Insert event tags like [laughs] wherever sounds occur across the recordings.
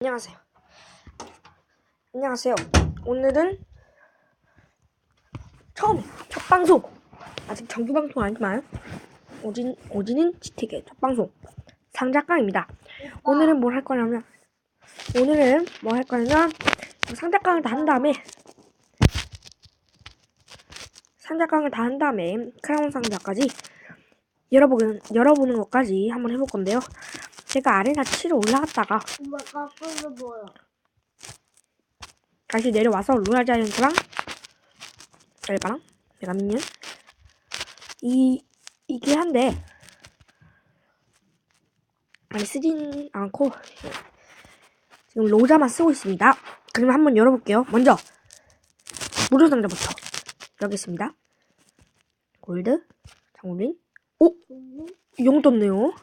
안녕하세요. 안녕하세요. 오늘은 처음 첫 방송 아직 정규 방송 아니지만 오진 오지는 지택의 첫 방송 상작강입니다. 오늘은 뭘 할 거냐면 오늘은 뭐 할 거냐면 상작강을 다 한 다음에 상작강을 다 한 다음에 크라운 상자까지 열어보는 열어보는 것까지 한번 해볼 건데요. 제가 아레나 7을 올라갔다가 엄마 까불어 보여. 다시 내려와서 로얄 자이언트랑 엘바랑 메가미니언 이 이게 한데 많이 쓰진 않고 지금 로자만 쓰고 있습니다. 그럼 한번 열어볼게요. 먼저 무료 상자부터 열겠습니다. 골드 장군린 오 이용 떴네요.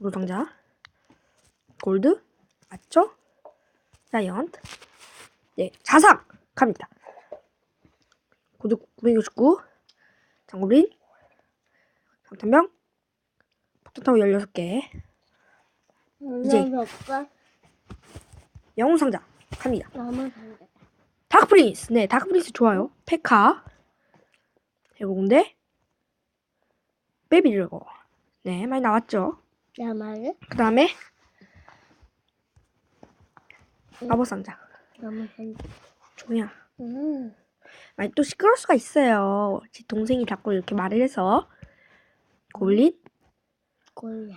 무료 상자 골드 맞죠? 자이언트 네, 자상 갑니다. 구독 969 장고린 장탄병 폭탄타워 16개 이제. 몇 개? 영웅 상자 갑니다. 다크프린스 네 다크프린스 좋아요. 페카 해보군데 베비르거 네 많이 나왔죠. 나만은? 그 다음에 마법 상자 나만 상자. 조야 음. 아니 또 시끄러울 수가 있어요. 제 동생이 자꾸 이렇게 말을 해서 골린 골래.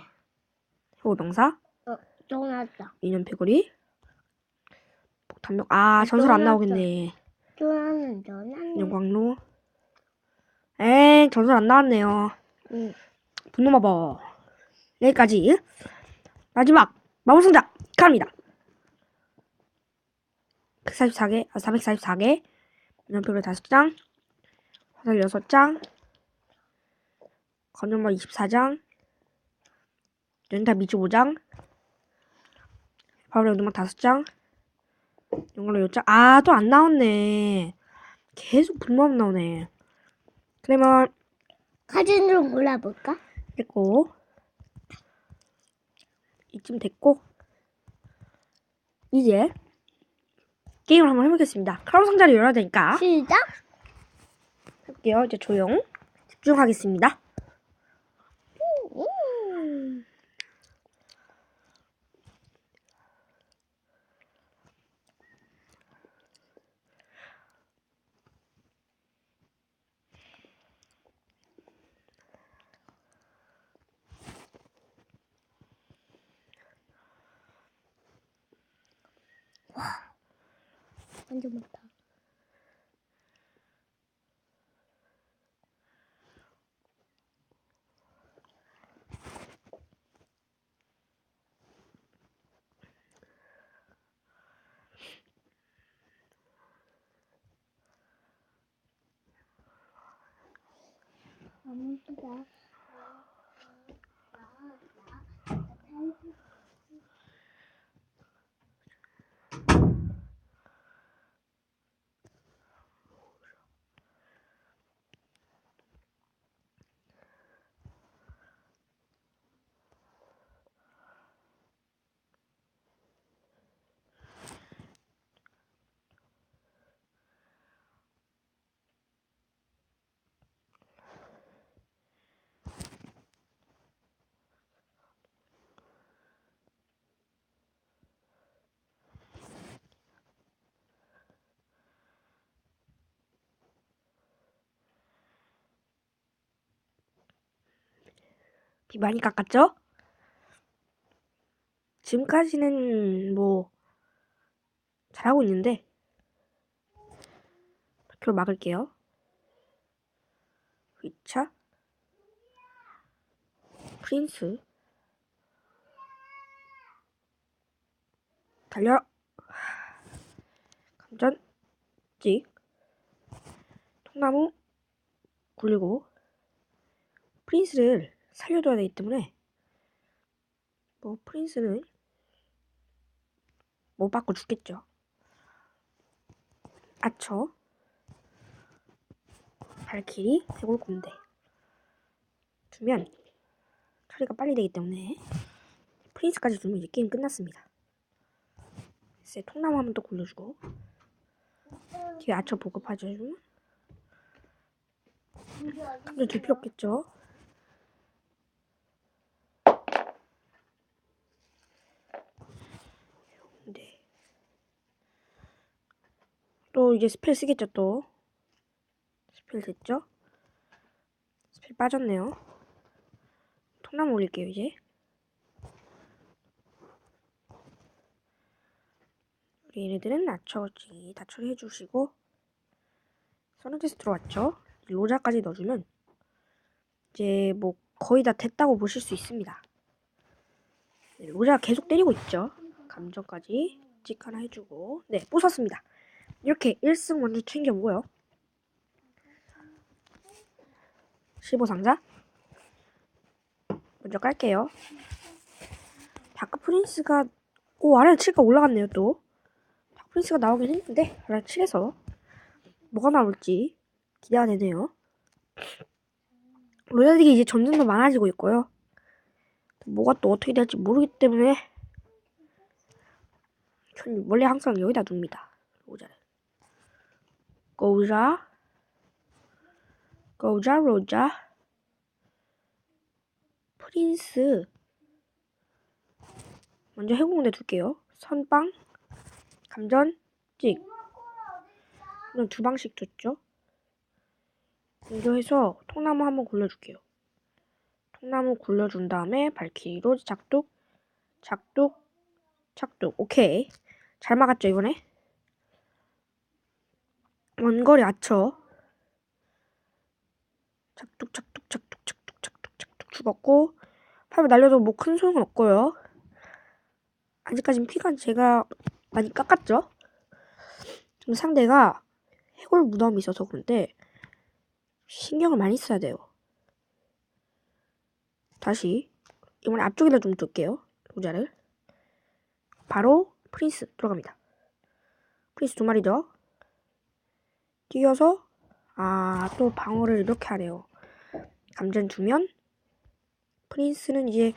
호명사 또 나왔다. 인연 패거리 폭탄력 아 전설 안 나오겠네 또 나는. 영광로 엥 전설 안 나왔네요 응. 분노마법 여기까지. 마지막 마법상자 갑니다. 144개 아 444개. 인연 패거리 5장. 화살 6장. 건전마 24장. 연타 25장. 바로 연두막 5장. 영광로 6장. 아 또 안 나왔네. 계속 분모함 나오네. 그러면 사진으로 골라볼까? 됐고 이쯤 됐고 이제 게임을 한번 해보겠습니다. 크라운 상자를 열어야 되니까. 시작. 할게요. 이제 조용. 집중하겠습니다. 음. 완전 많다. 아무튼 비 많이 깎았죠? 지금까지는 뭐 잘하고 있는데 그걸 막을게요. 2차. 프린스. 달려. 감전. 찍. 통나무 굴리고 프린스를 살려둬야 되기 때문에 뭐 프린스는 못 받고 죽겠죠. 아처 발키리 해골 군대 주면 처리가 빨리 되기 때문에 프린스까지 주면 이제 게임 끝났습니다. 쎄 통나무 한번 또 굴려주고 뒤에 아처 보급하죠 좀. 감자 줄 필요 없겠죠 네. 또 이제 스펠 쓰겠죠 또? 스펠 됐죠? 스펠 빠졌네요. 통나무 올릴게요 이제. 우리 얘네들은 낮춰지 다 처리해 주시고. 서너테스 들어왔죠? 로자까지 넣어주면 이제 뭐 거의 다 됐다고 보실 수 있습니다. 네, 로자가 계속 때리고 있죠? 감정까지 찍 하나 해주고. 네 부쉈습니다 이렇게 1승 먼저 챙겨보고요. 15상자. 먼저 깔게요. 다크 프린스가 오 아래 7가 올라갔네요 또. 다크 프린스가 나오긴 했는데 아래 7에서 뭐가 나올지 기대가 되네요. 로얄딕이 이제 점점 더 많아지고 있고요. 뭐가 또 어떻게 될지 모르기 때문에 전 원래 항상 여기다 둡니다 로자를 고자 고자 로자 프린스 먼저 해공대 둘게요. 선빵 감전 찍. 그럼 두 방씩 줬죠? 연결해서 통나무 한번 굴려줄게요. 통나무 굴려준 다음에 발키리로 작둑 작둑 작둑 오케이. 잘 막았죠 이번에 원거리 아쳐. 작둑 작둑 작둑 작둑 작둑 작둑 죽었고 팔을 날려도 뭐 큰 소용은 없고요. 아직까진 피가 제가 많이 깎았죠? 상대가 해골 무덤이 있어서 그런데 신경을 많이 써야 돼요. 다시 이번에 앞쪽에다 좀 둘게요 모자를. 바로 프린스 들어갑니다. 프린스 두 마리죠 뛰어서 아 또 방어를 이렇게 하네요. 감전 두면 프린스는 이제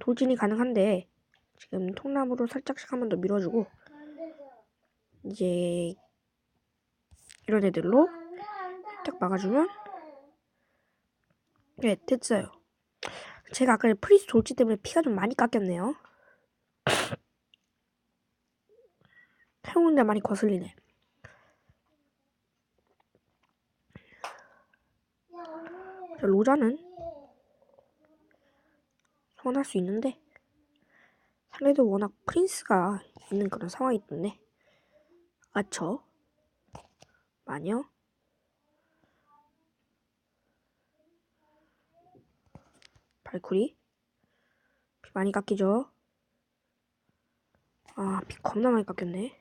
돌진이 가능한데 지금 통나무로 살짝씩 한 번 더 밀어주고 이제 이런 애들로 딱 막아주면 네 됐어요. 제가 아까 프린스 돌진 때문에 피가 좀 많이 깎였네요. [laughs] 해오는데 많이 거슬리네 저 로자는 소환할 수 있는데 상대도 워낙 프린스가 있는 그런 상황이기 때문에 아처 마녀. 발쿠리. 피 많이 깎이죠? 아피 겁나 많이 깎였네.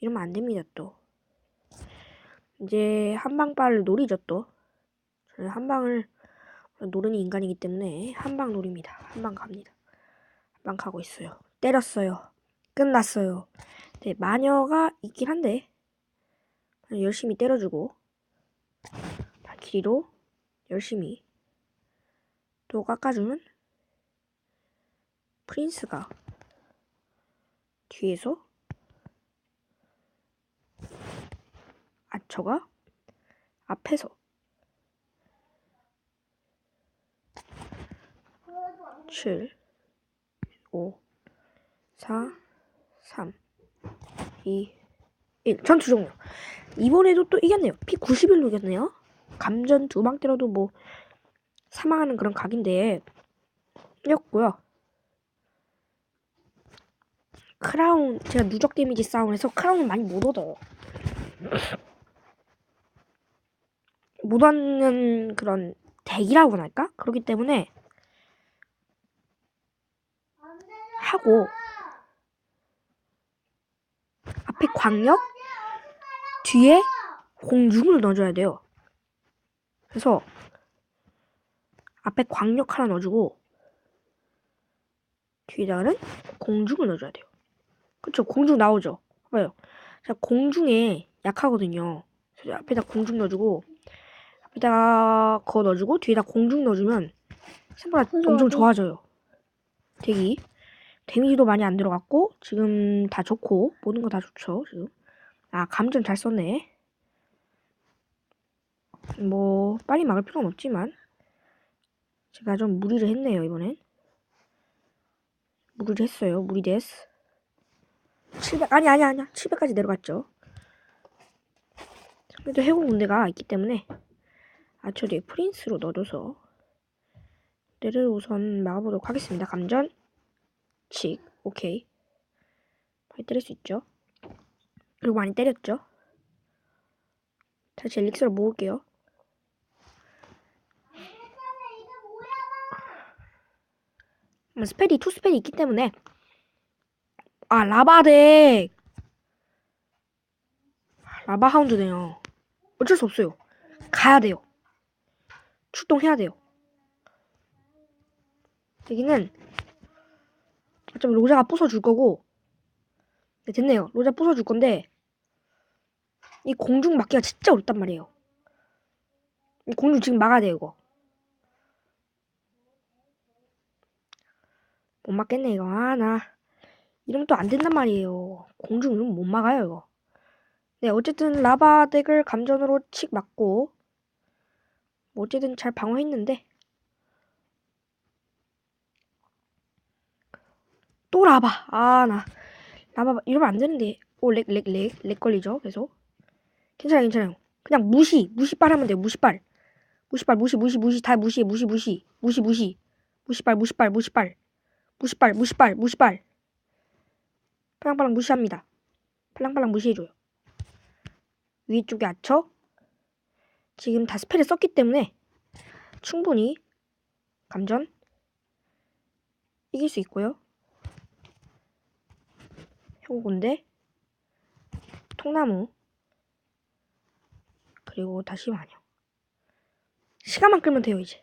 이러면 안 됩니다 또. 이제 한방빨을 노리죠 또 한 방을 노르는 인간이기 때문에 한 방 노립니다. 한 방 갑니다. 한 방 가고 있어요. 때렸어요. 끝났어요. 네 마녀가 있긴 한데 열심히 때려주고 발키리로 열심히 또 깎아주면 프린스가 뒤에서 아처가 앞에서 칠, 오, 사, 삼, 이, 일. 전투 종료. 이번에도 또 이겼네요. 피 91로 이겼네요. 감전 두 방 때려도 뭐 사망하는 그런 각인데 이겼고요. 크라운 제가 누적 데미지 싸움을 해서 크라운을 많이 못 얻어요. 못 얻는 그런 덱이라고 할까? 그렇기 때문에 하고 앞에 광역 뒤에 공중을 넣어줘야 돼요. 그래서 앞에 광역 하나 넣어주고 뒤에다가는 공중을 넣어줘야 돼요. 그쵸? 공중 나오죠? 봐요. 자, 공중에 약하거든요. 그래서 앞에다 공중 넣어주고 앞에다가 그거 넣어주고 뒤에다 공중 넣어주면 생각보다 엄청 좋아져요. 되기. 데미지도 많이 안 들어갔고 지금 다 좋고 모든 거 다 좋죠 지금. 아 감전 잘 썼네. 뭐 빨리 막을 필요는 없지만 제가 좀 무리를 했네요 이번엔. 무리를 했어요 무리 데스 700 아니 아니 아니야. 700까지 내려갔죠. 그래도 해군 군대가 있기 때문에 아처리에 프린스로 넣어줘서 얘를 우선 막아보도록 하겠습니다 감전 칙. 오케이. 많이 때릴 수 있죠? 그리고 많이 때렸죠? 다시 엘릭스를 모을게요. 음, 스펠이 투 스펠이 있기 때문에. 아 라바덱! 라바 하운드네요. 어쩔 수 없어요. 가야 돼요. 출동해야 돼요. 여기는 어차피 로자가 부숴줄 거고. 네, 됐네요. 로자 부숴줄 건데 이 공중 막기가 진짜 어렵단 말이에요. 이 공중 지금 막아야 돼요 이거. 못 막겠네 이거. 아 나 이러면 또 안 된단 말이에요. 공중 이러면 못 막아요 이거. 네 어쨌든 라바 덱을 감전으로 칙 맞고 뭐 어쨌든 잘 방어했는데 또 라바. 아 나 라바 이러면 안 되는데. 오 렉 렉 렉 렉 걸리죠 계속? 괜찮아요 괜찮아요. 그냥 무시 무시빨 하면 돼요 무시빨. 무시빨 무시 무시 무시 다 무시해 무시 무시. 무시 무시. 무시빨 무시빨 무시빨. 무시빨 무시빨 무시빨. 팔랑팔랑 무시합니다. 팔랑팔랑 무시해줘요. 위쪽에 아처? 지금 다 스펠을 썼기 때문에 충분히 감전? 이길 수 있고요 효군대 통나무. 그리고 다시 마녀. 시간만 끌면 돼요 이제.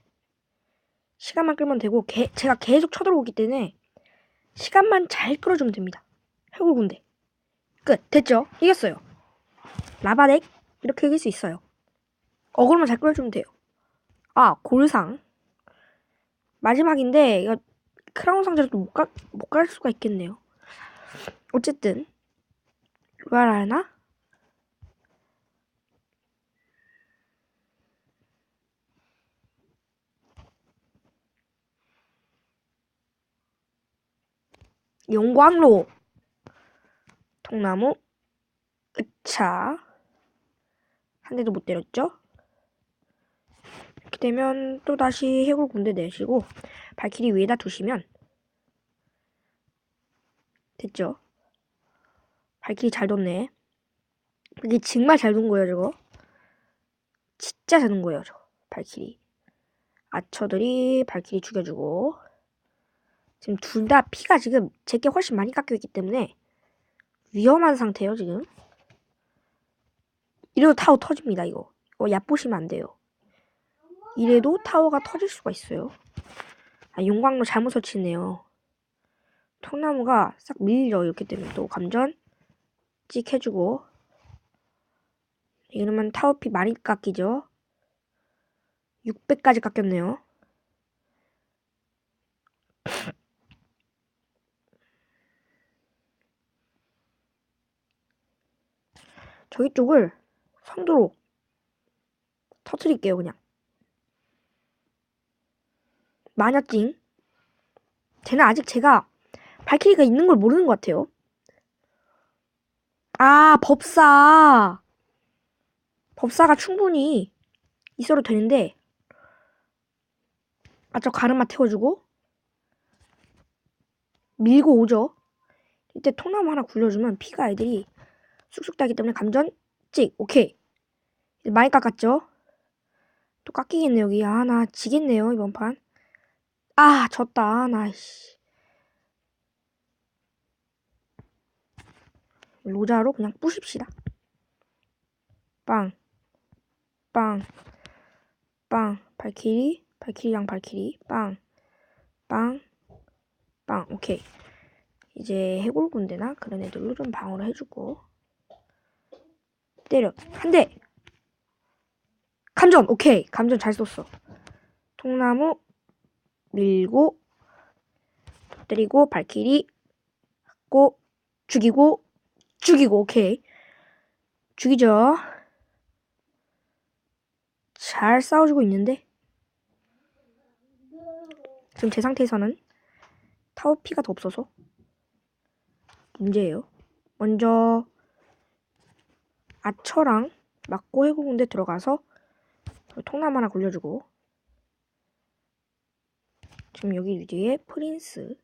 시간만 끌면 되고 개, 제가 계속 쳐들어오기 때문에 시간만 잘 끌어주면 됩니다. 해골군대 끝. 됐죠? 이겼어요. 라바덱. 이렇게 이길 수 있어요. 어그로만 잘 끌어주면 돼요. 아 골상. 마지막인데 이거 크라운 상자도 못, 가, 못갈 수가 있겠네요 어쨌든 로얄 하나? 용광로. 통나무. 으차. 한 대도 못 때렸죠? 이렇게 되면 또 다시 해골 군대 내시고 발키리 위에다 두시면 됐죠? 발키리 잘 뒀네. 이게 정말 잘 둔 거예요, 저거. 진짜 잘 둔 거예요, 저 발키리. 아처들이 발키리 죽여주고 지금 둘 다 피가 지금 제게 훨씬 많이 깎여 있기 때문에 위험한 상태예요, 지금. 이래도 타워 터집니다, 이거. 이거 얕보시면 안 돼요. 이래도 타워가 터질 수가 있어요. 아, 용광로 잘못 설치했네요. 통나무가 싹 밀려 이렇게 되면 또 감전 찍 해주고. 이러면 타워피 많이 깎이죠. 600까지 깎였네요. [sniffs] 저기 쪽을 선두로 터트릴게요 그냥. 마녀찡 쟤는 아직 제가 발키리가 있는 걸 모르는 것 같아요. 아, 법사. 법사가 충분히 있어도 되는데, 아, 저 가르마 태워주고, 밀고 오죠. 이때 통나무 하나 굴려주면 피가 애들이 쑥쑥 따기 때문에 감전 찍, 오케이. 많이 깎았죠? 또 깎이겠네, 여기. 아, 나 지겠네요, 이번 판. 아, 졌다. 아, 나, 씨. 로자로 그냥 부십시다. 빵, 빵, 빵, 발키리, 발키리랑 발키리, 빵, 빵, 빵, 오케이. 이제 해골 군대나 그런 애들로 좀 방어를 해주고. 때려. 한 대. 감전 오케이. 감전 잘 썼어. 통나무 밀고 때리고 발키리 맞고 죽이고 죽이고 오케이. 죽이죠. 잘 싸워주고 있는데? 지금 제 상태에서는 타워 피가 더 없어서 문제예요. 먼저 아처랑 맞고 해공군대 들어가서 통나무 하나 굴려주고 지금 여기 위에 프린스.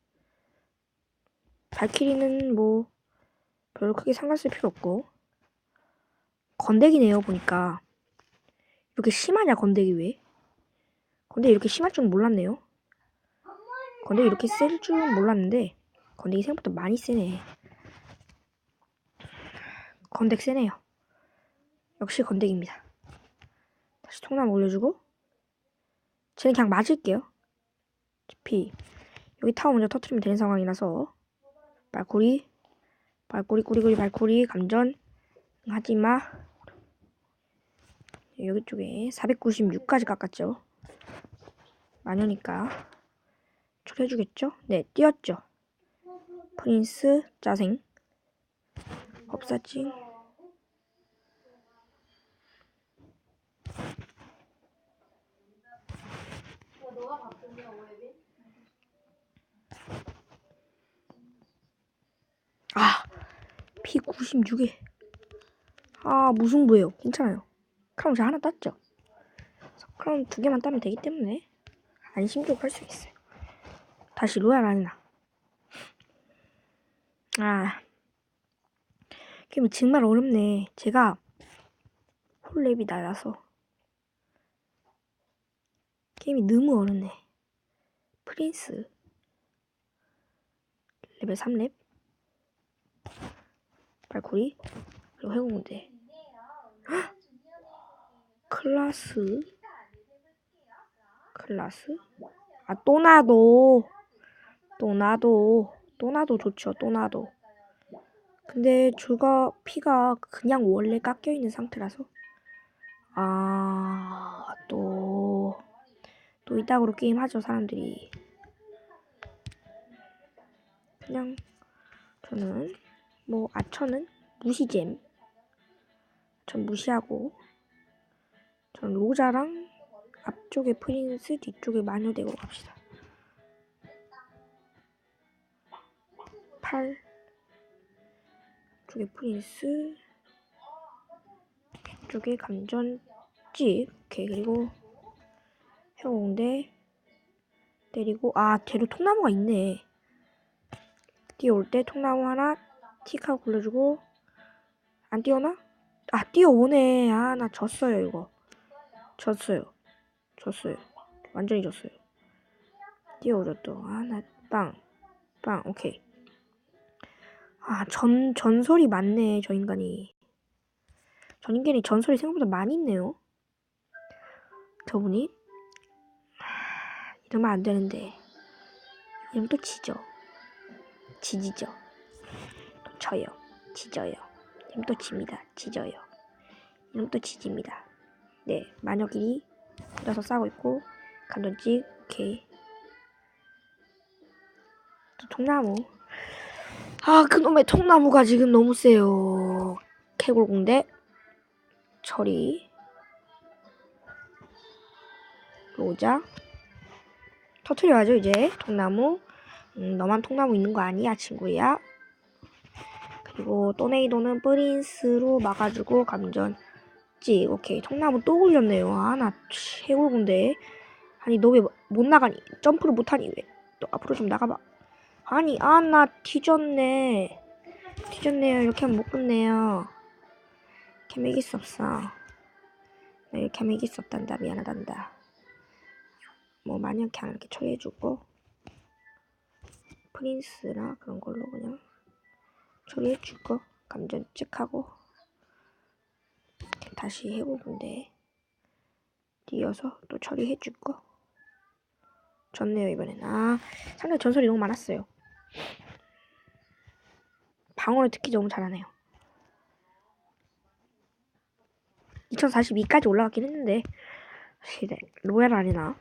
발키리는 뭐 별로 크게 상관 쓸 필요 없고. 건데기네요 보니까. 이렇게 심하냐 건데기 왜 건데기 이렇게 심할 줄 몰랐네요. 건데기 이렇게 쓸 줄은 몰랐는데 건데기 생각보다 많이 세네. 건덱 세네요. 역시 건데기입니다. 다시 통나무 올려주고. 쟤는 그냥 맞을게요. 어차피. 여기 타워 먼저 터트리면 되는 상황이라서. 발코리 발코리 꾸리꾸리 발코리 감전. 하지마 여기 쪽에 496까지 깎았죠. 마녀니까. 처리해주겠죠? 네 띄었죠. 프린스 짜생. 법사찡 아, 피 96에. 아, 무승부예요. 괜찮아요. 크라운 저 하나 땄죠? 크라운 두 개만 따면 되기 때문에 안심적으로 할 수 있어요. 다시 로얄 아니나. 아, 게임이 정말 어렵네. 제가 홀랩이 낮아서 게임이 너무 어렵네. 프린스 레벨 3렙 발코리? 그리고 해공무대. 클라스? 클라스? 아 또나도. 또나도. 또나도 좋죠 또나도. 근데 주가 피가 그냥 원래 깎여 있는 상태라서? 아또또 이따구로 게임 하죠 사람들이. 그냥 저는 뭐 아처는 무시잼. 전 무시하고 전 로자랑 앞쪽에 프린스 뒤쪽에 마녀 대고 갑시다. 8 쪽에 프린스 쪽에 감전지 오케이. 그리고 해공대 때리고 아 대로 통나무가 있네. 뛰어올 때 통나무 하나 틱하고 굴려주고. 안 뛰어나? 아 뛰어오네. 아 나 졌어요 이거. 졌어요. 졌어요. 완전히 졌어요. 뛰어오죠 또아나빵빵 오케이. 아 전 전설이 많네 저 인간이. 전 인간이 전설이 생각보다 많이 있네요. 저분이? 하, 이러면 안 되는데. 이러면 또 지죠. 지지죠 또 져요. 지져요. 이러면 또 집니다. 지져요. 이러면 또 지집니다. 네 마녀끼리 혼자서 싸우고 있고 감전찍 오케이. 또 통나무. 아 그놈의 통나무가 지금 너무 세요. 캐골공대 처리 로자. 터트려야죠 이제. 통나무. 음, 너만 통나무 있는 거 아니야 친구야 그리고 또네이도는 프린스로 막아주고 감전 찍 오케이. 통나무 또 굴렸네요. 아나 해골군데 아니 너 왜 못 나가니? 점프를 못하니? 왜? 또 앞으로 좀 나가봐. 아니 아 나 뒤졌네. 뒤졌네요. 이렇게 하면 못 끝내요. 이렇게 이길 수 없어. 나 이렇게 하면 이길 수 없단다. 미안하단다. 뭐 마냥 그냥 이렇게 처리해주고. 프린스나 그런 걸로 그냥 처리해주고 감전 찍하고. 다시 해보는데 뛰어서 또 처리해주고 졌네요 이번엔 아 상당히 전설이 너무 많았어요. 방어를 특히 너무 잘하네요. 2042까지 올라갔긴 했는데 사실 로얄 아니나.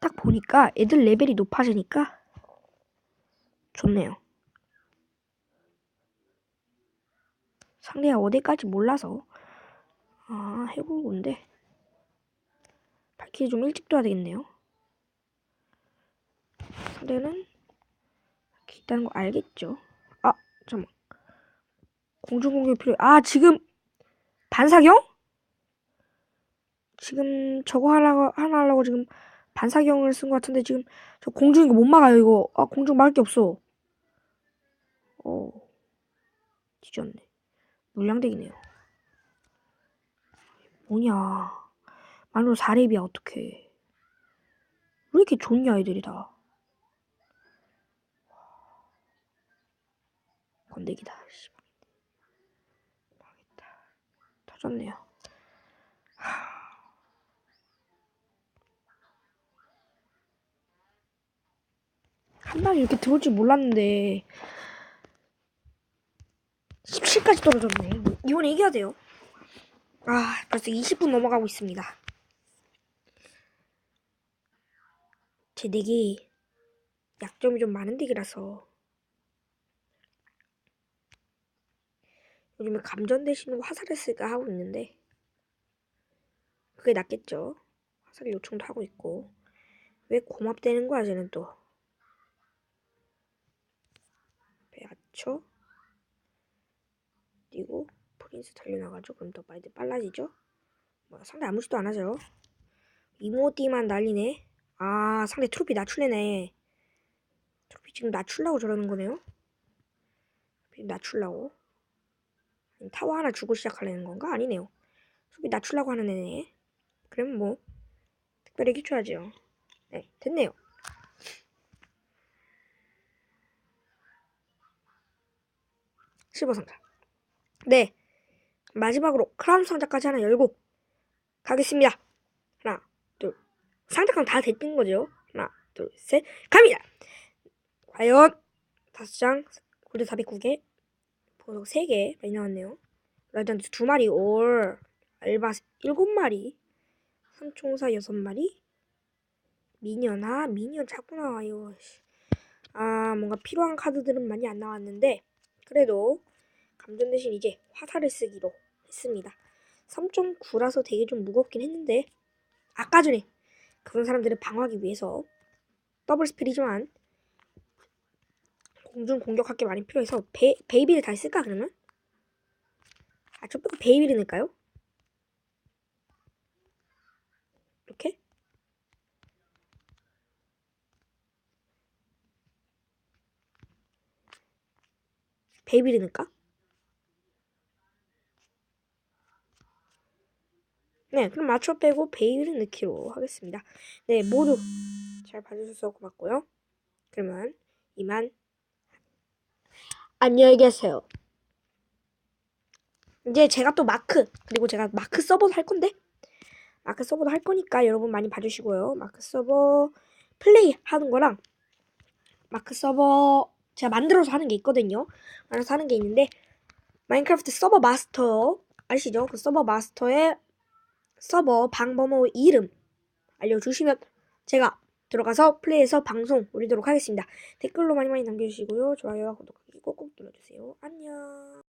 딱 보니까 애들 레벨이 높아지니까 좋네요. 상대가 어디까지 몰라서 아 해볼 건데 밝히기 좀 일찍 둬야 되겠네요. 상대는 이렇게 있다는 거 알겠죠? 아 잠깐 공중 공격 필요. 아 지금 반사경? 지금 저거 하려고 하나 하려고 지금 반사경을 쓴 것 같은데 지금 저 공중 이거 못 막아요 이거. 아 공중 막을 게 없어. 어 뒤졌네. 물량덱이네요. 뭐냐. 말로 4렙이야 어떡해. 왜 이렇게 좋냐 애들이 다. 건데기다. 씨. 망했다. 터졌네요. 한 방에 이렇게 들어올 줄 몰랐는데 17까지 떨어졌네. 이번에 이겨야 돼요. 아, 벌써 20분 넘어가고 있습니다. 제 덱이 약점이 좀 많은 덱이라서 요즘에 감전 대신 화살을 쓸까 하고 있는데 그게 낫겠죠. 화살 요청도 하고 있고 왜 고맙대는 거야 쟤는 또 배아쳐 그리고 프린스 달려나가죠. 그럼 더 많이 빨라지죠. 뭐 상대 아무 짓도 안 하죠. 이모티만 날리네. 아 상대 트로피 낮출래네. 트로피 지금 낮출라고 저러는 거네요. 낮출라고. 타워 하나 주고 시작하려는 건가? 아니네요. 트로피 낮출라고 하는 애네. 그럼 뭐 특별히 해줘야죠. 네 됐네요. 실버 상자. 네. 마지막으로 크라운 상자까지 하나 열고 가겠습니다. 하나, 둘. 상자감 다 됐던 거죠? 하나, 둘, 셋. 갑니다. 과연 다섯 장, 골드 409개, 보석 3개 많이 나왔네요. 레전드 2마리, 올, 알바 7마리, 삼총사 6마리, 미니언, 아, 미니언 자꾸 나와요. 씨. 아, 뭔가 필요한 카드들은 많이 안 나왔는데, 그래도 감전 대신 이제 화살을 쓰기로 했습니다. 3.9라서 되게 좀 무겁긴 했는데 아까 전에 그런 사람들을 방어하기 위해서 더블 스필이지만 공중 공격할 게 많이 필요해서 베, 베이비를 다시 쓸까 그러면? 아, 저 빼고 베이비를 넣을까요? 이렇게? 베이비를 넣을까? 네, 그럼 맞춰 빼고 베이비를 넣기로 하겠습니다. 네, 모두 잘 봐주셔서 고맙고요. 그러면 이만 안녕히 계세요. 이제 제가 또 마크 그리고 제가 마크 서버도 할 건데 마크 서버도 할 거니까 여러분 많이 봐주시고요. 마크 서버 플레이 하는 거랑 마크 서버 제가 만들어서 하는 게 있거든요. 만들어서 하는 게 있는데 마인크래프트 서버 마스터 아시죠? 그 서버 마스터에 서버 방번호 이름 알려주시면 제가 들어가서 플레이해서 방송 올리도록 하겠습니다. 댓글로 많이 많이 남겨주시고요. 좋아요와 구독하기 꼭꼭 눌러주세요. 안녕.